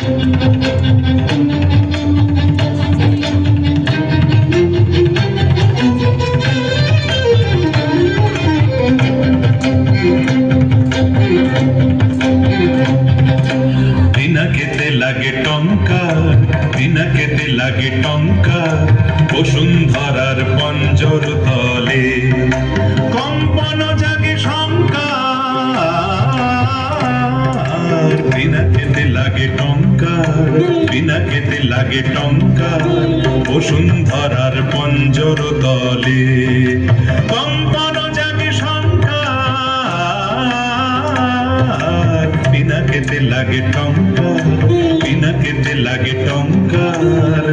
পিনাকেতে লাগে টঙ্কা পিনাকেতে লাগে টঙ্কা বসুন্ধরার পঞ্জর তলে। কম্পন জাগে শঙ্কা পিনাকেতে লাগে টঙ্কা পিনাকেতে লাগে টঙ্কা বসুন্ধরার পঞ্জর দলে কম্পন জাগে শঙ্কা পিনাকেতে লাগে টঙ্কা পিনাকেতে লাগে টঙ্কার।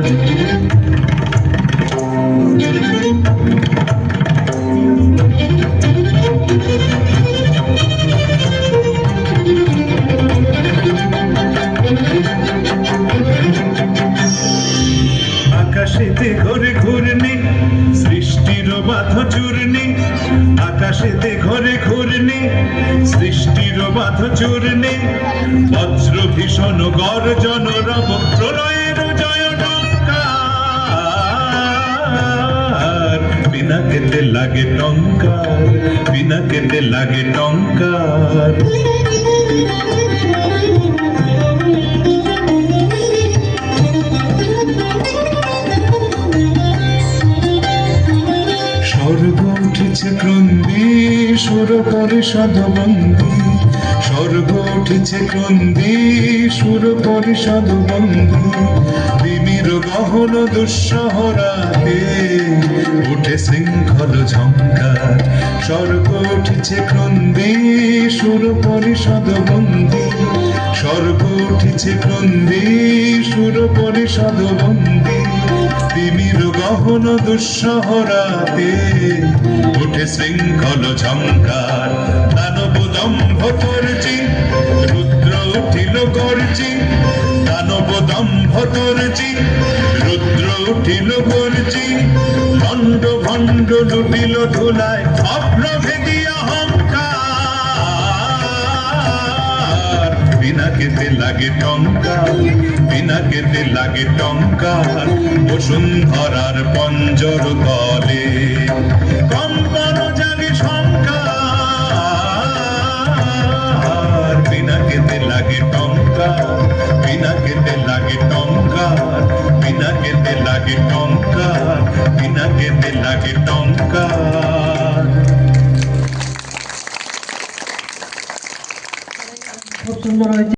আকাশেতে ঘরে ঘুরনি সৃষ্টির বাধ চূর্ণি, আকাশেতে ঘরে ঘুরনি সৃষ্টির বাধ চূর্ণি। বজ্র ভীষণ গর্জন, রব প্রলয়ের জয় টঙ্কার পিনাকেতে লাগে টঙ্কার পিনাকেতে লাগে টঙ্কার। উঠেছে ক্রন্দে, সুর করে সদবন্দি স্বর্গ উঠেছে ক্রন্দে, সুর করে সদবন্দি তিমির গহন দুঃসহরাতে উঠে শৃঙ্খল ঝঙ্কার। স্বর্গ উঠেছে ক্রন্দে, সুর করে সদবন্দি স্বর্গ উঠেছে ক্রন্দে, সুর করে সদবন্দি তিমির দুঃসহ রাতে উঠে শৃঙ্খল ঝঙ্কার। দানব দম্ভ করছি, রুদ্র উঠিল করছি দানব দম্ভ করছি, রুদ্র উঠিল করছি ভণ্ড ভণ্ড লুটিল ধুলায় অপ্রভেদী পিনাকেতে লাগে টঙ্কা পিনাকেতে লাগে টঙ্কা। বসুন্ধরার পঞ্জর তলে কম্পন জাগে শঙ্কার পিনাকেতে লাগে টঙ্কা পিনাকেতে লাগে টঙ্কা পিনাকেতে লাগে টঙ্কা পিনাকেতে লাগে টঙ্কা। সুন্দর হয়েছে।